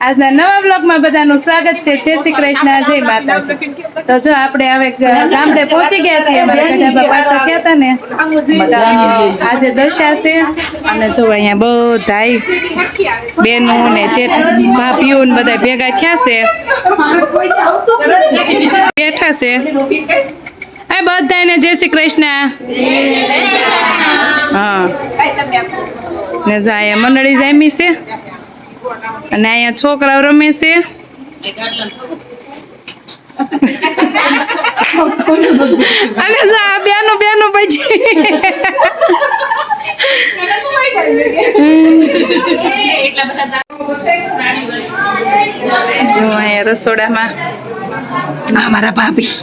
આજના નવા બ્લોગમાં બધાનું સ્વાગત છે. જય શ્રી કૃષ્ણ જય માતાજી. તો જો આપણે હવે ગામડે પહોંચી ગયા છીએ. ગઢાબા પાસે થયા હતા ને. આજે દશા છે. અને જો અહીંયા બધાય બેનો ને જે ભાભીઓ ને બધા ભેગા થયા છે. બેઠા છે. આ બધાને જય શ્રી કૃષ્ણ. હા. ને જો અહીંયા મંડળી જામી છે. અને અહીંયા છોકરાઓ રમે છે. અને જો આ બેનું બેનું પછી. જો અહીંયા રસોડામાં આ મારા ભાભી.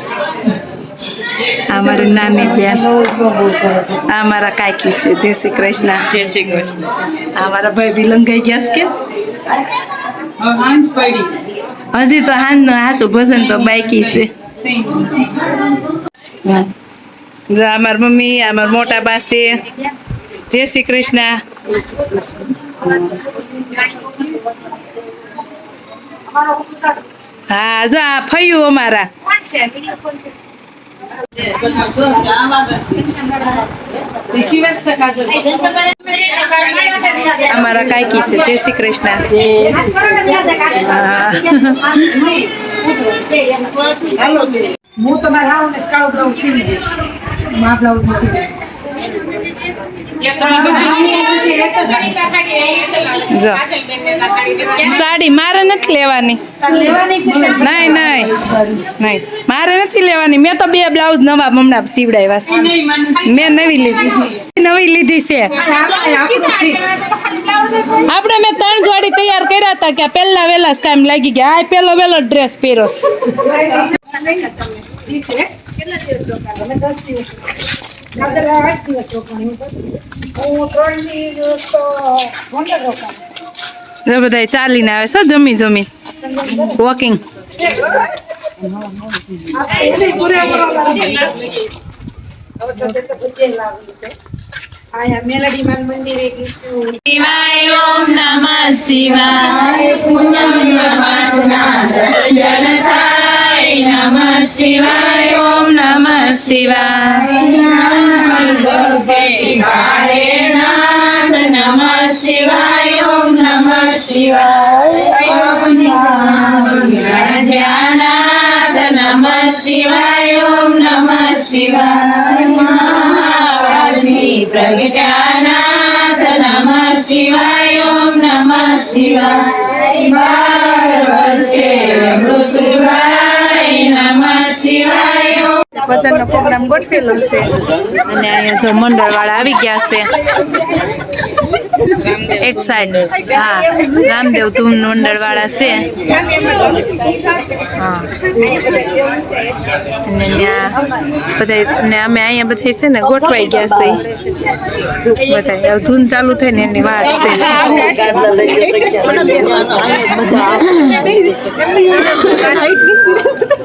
આ મારી નાની બેન. આ મારા કાકી છે. જય શ્રી કૃષ્ણ. જય શ્રી કૃષ્ણ. આ મારા ભાઈ બી લંગાઈ ગયા છે કે? હાંજ તો હાન સાચું ભજન તો બાકી છે. જો આ મમ્મી અમાર મોટા બા છે. જય શ્રી કૃષ્ણ. હા જો આ ફયું અમારા. શિવ અમારા કાકી છે. જય શ્રી કૃષ્ણ. હા. તમારે ને કાળો બ્લાઉઝ સીવી દઈશ. મા બ્લાઉઝ સીવી સાડી મારે નથી લેવાની? નહીં નહીં નહીં મારે નથી લેવાની મેં તો બે બ્લાઉઝ નવા હમણાં સીવડાવ્યા છે મેં નવી લીધી નવી લીધી છે આપણે મેં ત્રણ જોડી તૈયાર કર્યા હતા કે પહેલા વહેલા જ કામ લાગી ગયા આ પહેલો વહેલો ડ્રેસ પહેરો છે. તો. જો બધા ચાલીને આવે છે જમી જમી વોકિંગ શિવાય ઓમ નમઃ શિવાય નમઃ શિવાય ઓમ નમઃ નમઃ શિવાય ઓમ નમઃ શિવાય જ્ઞાનાથ નમઃ શિવાય ઓમ નમઃ શિવાય મહાકાળી પ્રગટાનાથ નમઃ શિવાય ઓમ નમઃ શિવાય બાર વર્ષે મૃત્યુભાઈ નમઃ શિવાય ભજનનો પ્રોગ્રામ ગોઠવેલો છે. અને અહીંયા જો મંડળ વાળા આવી ગયા છે. એક સાઈડ હા રામદેવ તું મંડળ વાળા છે. હા. અને ત્યાં બધા ને અમે અહીંયા બધા છે ને ગોઠવાઈ ગયા છે. બધા ધૂન ચાલુ થઈ ને એની વાત છે.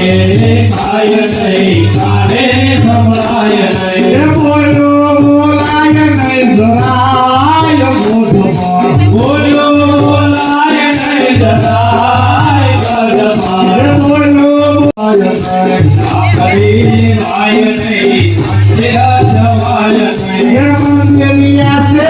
சாயனை சாரே சமாயனை போலோ போலாயனை தராய போதுமா போலோ போலாயனை தராய பகமா போலோ போலாயனை சாரே மாயனை சாரே சமாயனை மந்திரியாசே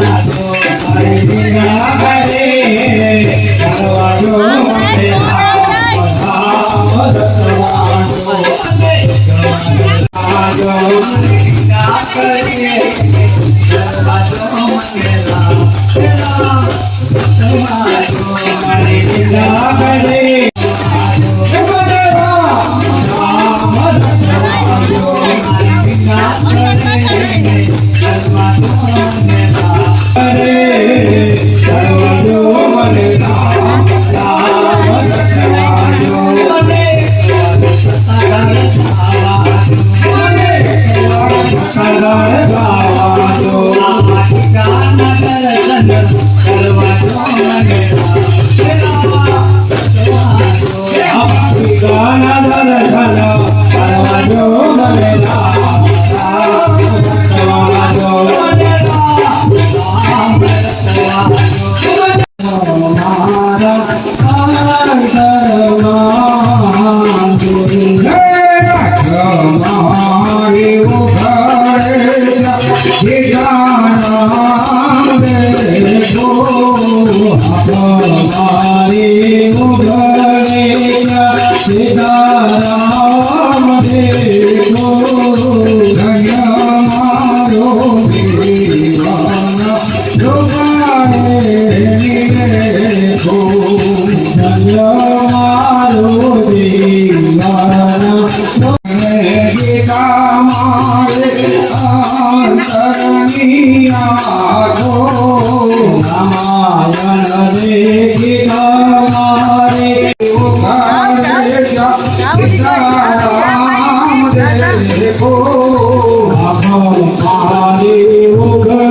Amen. ઝડપે ચડી ના કરે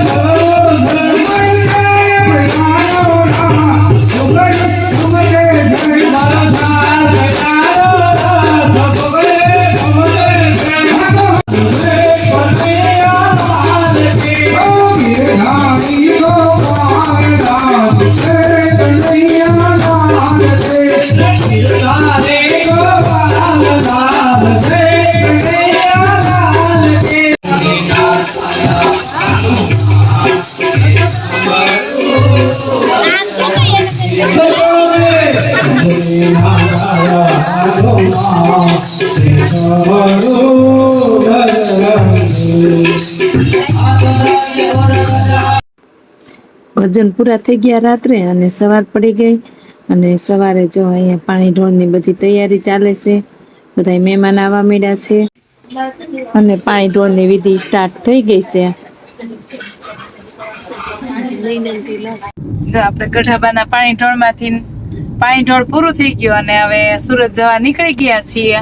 ભજન પૂરા થઈ ગયા રાત્રે અને સવાર પડી ગઈ. અને સવારે જો અહીંયા પાણી ઢોળની બધી તૈયારી ચાલે છે. બધા મહેમાન આવવા માંડ્યા છે. અને પાણી ઢોળની વિધિ સ્ટાર્ટ થઈ ગઈ છે. જો આપણે ગઢાબાના પાણી ઢોળમાંથી પાણી ઢોળ પૂરું થઈ ગયું અને હવે સુરત જવા નીકળી ગયા છીએ.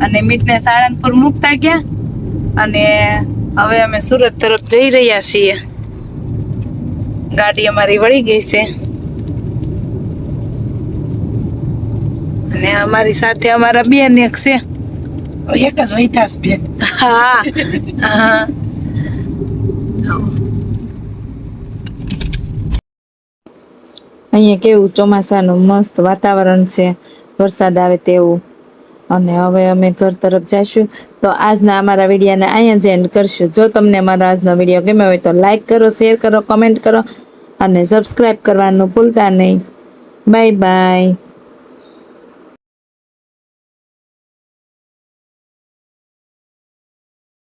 અને મીટને સાળંગપુર મૂકતા ગયા. અને હવે અમે સુરત તરફ જઈ રહ્યા છીએ. ગાડી અમારી વળી ગઈ છે. અને અમારી સાથે અમારા બેન એક છે. એક જ વૈતાસ બેન. હા. હા. અહીંયા કેવું ચોમાસાનું મસ્ત વાતાવરણ છે. વરસાદ આવે તેવું. અને હવે અમે ઘર તરફ જઈશું તો આજના અમારા વિડીયાને અહીંયા જ એન્ડ કરશું. જો તમને અમારો આજનો વીડિયો ગમ્યો હોય તો લાઈક કરો શેર કરો કમેન્ટ કરો. અને સબસ્ક્રાઈબ કરવાનું ભૂલતા નહીં. Bye bye.